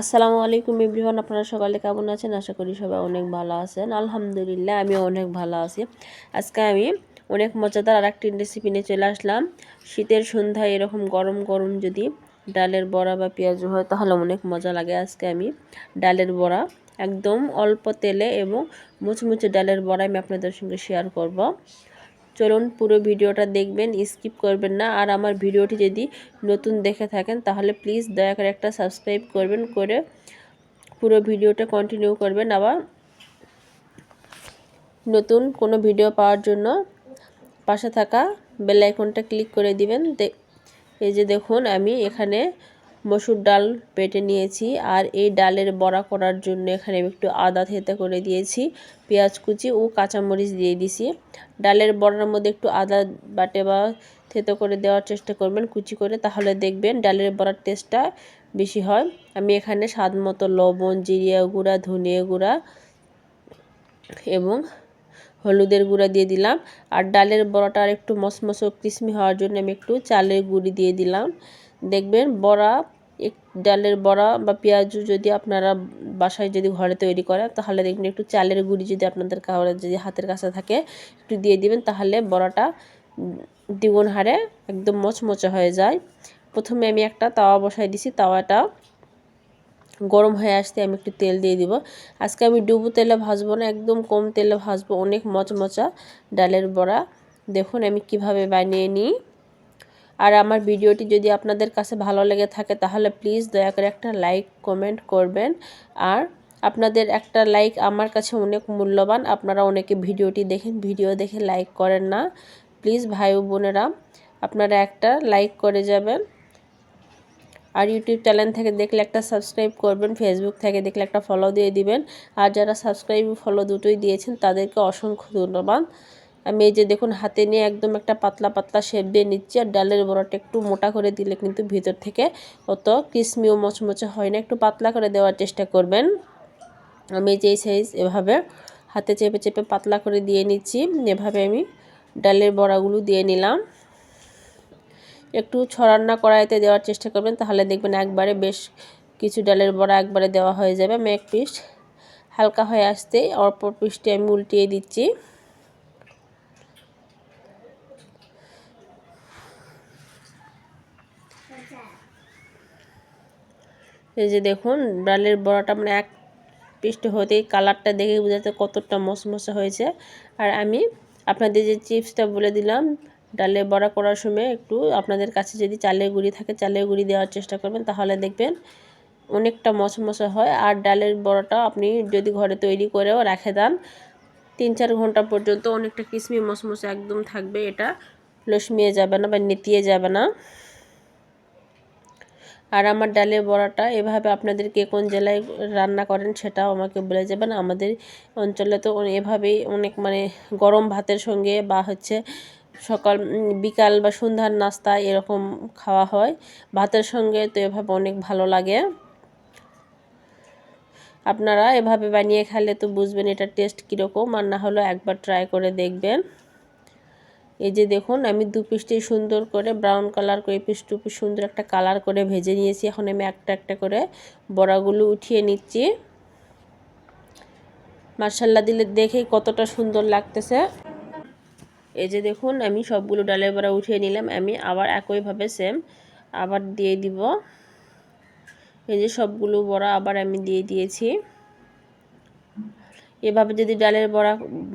আসসালামু আলাইকুম এভরিওয়ান, আপনারা সকালে কেমন আছেন? আশা করি সবাই অনেক ভালো আছেন। আলহামদুলিল্লাহ, আমিও অনেক ভালো আছি। আজকে আমি অনেক মজাদার আর একটি রেসিপি নিয়ে চলে আসলাম। শীতের সন্ধ্যায় এরকম গরম গরম যদি ডালের বড়া বা পেঁয়াজ হয়, তাহলে অনেক মজা লাগে আজকে আমি ডালের বড়া। একদম অল্প তেলে এবং মুচমুচে ডালের বড়া আমি আপনাদের সঙ্গে শেয়ার করব। চলুন পুরো ভিডিওটা দেখবেন, স্কিপ করবেন না। আর আমার ভিডিওটি যদি নতুন দেখে থাকেন, তাহলে প্লিজ দয়া করে একটা সাবস্ক্রাইব করবেন, করে পুরো ভিডিওটা কন্টিনিউ করবেন। আবার নতুন কোনো ভিডিও পাওয়ার জন্য পাশে থাকা বেল আইকনটা ক্লিক করে দিবেন। এই যে দেখুন, আমি এখানে মসুর ডাল পেটে নিয়েছি আর এই ডালের বড়া করার জন্য এখানে আমি একটু আদা থেতে করে দিয়েছি, পেঁয়াজ কুচি ও কাঁচামরিচ দিয়ে দিছি। ডালের বড়ার মধ্যে একটু আদা বাটে বা থেতো করে দেওয়ার চেষ্টা করবেন কুচি করে, তাহলে দেখবেন ডালের বড়ার টেস্টটা বেশি হয়। আমি এখানে স্বাদ মতো লবণ, জিরিয়া গুঁড়া, ধনিয়া গুঁড়া এবং হলুদের গুঁড়া দিয়ে দিলাম। আর ডালের বড়াটা আর একটু মসমসো ক্রিসমি হওয়ার জন্য আমি একটু চালের গুঁড়ি দিয়ে দিলাম। দেখবেন বড়া এক ডালের বড়া বা পেঁয়াজ যদি আপনারা বাসায় যদি ঘরে তৈরি করেন, তাহলে দেখবেন একটু চালের গুঁড়ি যদি আপনাদের কাউরে যদি হাতের কাছে থাকে, একটু দিয়ে দিবেন, তাহলে বড়াটা দ্বিগুণ হারে একদম মচমচে হয়ে যায়। প্রথমে আমি একটা তাওয়া বসাই দিছি, তাওয়াটা গরম হয়ে আসতে আমি একটু তেল দিয়ে দিব। আজকে আমি ডুবু তেলে ভাজবো না, একদম কম তেলে ভাজবো, অনেক মচমচা ডালের বড়া। দেখুন আমি কীভাবে বানিয়ে নিই। আর আমার ভিডিওটি যদি আপনাদের কাছে ভালো লেগে থাকে, তাহলে প্লিজ দয়া করে একটা লাইক কমেন্ট করবেন। আর আপনাদের একটা লাইক আমার কাছে অনেক মূল্যবান। আপনারা অনেকে ভিডিওটি দেখেন, ভিডিও দেখে লাইক করেন না। প্লিজ ভাই বোনেরা, আপনারা একটা লাইক করে যাবেন। আর ইউটিউব চ্যানেল থেকে দেখলে একটা সাবস্ক্রাইব করবেন ফেসবুক থেকে দেখলে একটা ফলো দিয়ে দিবেন। আর যারা সাবস্ক্রাইব ফলো দুটোই দিয়েছেন, তাদেরকে অসংখ্য ধন্যবাদ। আমি এই যে দেখুন, হাতে নিয়ে একদম একটা পাতলা পাতলা শেপ দিয়ে নিচ্ছি আর ডালের বড়াটা একটু মোটা করে দিলে কিন্তু ভিতর থেকে অত ক্রিসমি ও মচমচে হয় না। একটু পাতলা করে দেওয়ার চেষ্টা করবেন। আমি যেই সাইজ এভাবে হাতে চেপে চেপে পাতলা করে দিয়ে নিচ্ছি, এভাবে আমি ডালের বড়াগুলো দিয়ে নিলাম। একটু ছড়ান্না কড়াইতে দেওয়ার চেষ্টা করবেন, তাহলে দেখবেন একবারে বেশ কিছু ডালের বড়া একবারে দেওয়া হয়ে যাবে। আমি এক পিস হালকা হয়ে আসতে অপর পিসটি আমি উল্টিয়ে দিচ্ছি। এই যে দেখুন, ডালের বড়াটা মানে এক পিসটা হতেই কালারটা দেখে বোঝাতে কতটা মশমশা হয়েছে। আর আমি আপনাদের যে চিপসটা বলে দিলাম ডালের বড়া করার সময় একটু আপনাদের কাছে যদি চালের গুঁড়ি থাকে, চালের গুঁড়ি দেওয়ার চেষ্টা করবেন, তাহলে দেখবেন অনেকটা মশমশা হয়। আর ডালের বড়াটা আপনি যদি ঘরে তৈরি করেও রেখে দেন, তিন চার ঘণ্টা পর্যন্ত অনেকটা কিসমি মশমশা একদম থাকবে, এটা লসমিয়ে যাবে না বা নেতিয়ে যাবে না। আর আমার ডালের বড়াটা, এভাবে আপনাদের কে কোন জেলায় রান্না করেন সেটাও আমাকে বলে যাবেন। আমাদের অঞ্চলে তো এভাবেই অনেক মানে গরম ভাতের সঙ্গে বা হচ্ছে সকাল বিকাল বা সন্ধ্যার নাস্তা এরকম খাওয়া হয়। ভাতের সঙ্গে তো এভাবে অনেক ভালো লাগে। আপনারা এভাবে বানিয়ে খেলে তো বুঝবেন এটা টেস্ট কীরকম, আর না হলেও একবার ট্রাই করে দেখবেন। এই যে দেখুন, আমি দু পিসটি সুন্দর করে ব্রাউন কালার করে পিস টু পিস সুন্দর একটা কালার করে ভেজে নিয়েছি। এখন আমি একটা একটা করে বড়াগুলো উঠিয়ে নিচ্ছি। মার্শাল্লা দিলে দেখেই কতটা সুন্দর লাগতেছে। এই যে দেখুন, আমি সবগুলো ডালের বড়া উঠিয়ে নিলাম। আমি আবার একইভাবে সেম আবার দিয়ে দিব। এই যে সবগুলো বড়া আবার আমি দিয়ে দিয়েছি। এভাবে যদি ডালের বড়া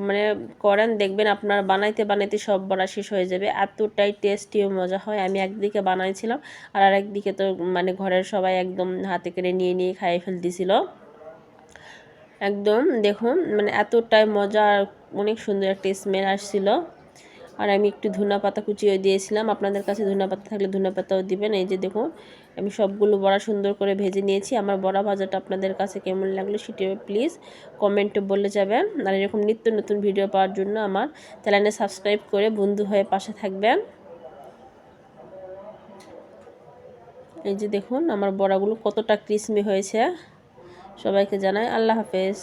মানে করেন, দেখবেন আপনার বানাইতে বানাইতে সব বড়া শেষ হয়ে যাবে। এতটাই টেস্টি ও মজা হয়। আমি একদিকে বানাইছিলাম আর আরেকদিকে তো মানে ঘরের সবাই একদম হাতে করে নিয়ে নিয়ে খাইয়ে ফেলতেছিল। একদম, দেখুন মানে এতটাই মজা অনেক সুন্দর একটা স্মেল আসছিল। আর আমি একটু ধুনা পাতা কুচিয়ে দিয়েছিলাম। আপনাদের কাছে ধুনা পাতা থাকলে ধুনা পাতাও দিবেন। এই যে দেখুন, আমি সবগুলো বড়া সুন্দর করে ভেজে নিয়েছি। আমার বড়া ভাজাটা আপনাদের কাছে কেমন লাগল সেটি প্লিজ কমেন্টে বলে যাবেন। আর এরকম নিত্য নতুন ভিডিও পাওয়ার জন্য আমার চ্যানেলে সাবস্ক্রাইব করে বন্ধু হয়ে পাশে থাকবেন। এই যে দেখুন, আমার বড়াগুলো কতটা ক্রিসমি হয়েছে। সবাইকে জানাই আল্লাহ হাফেজ।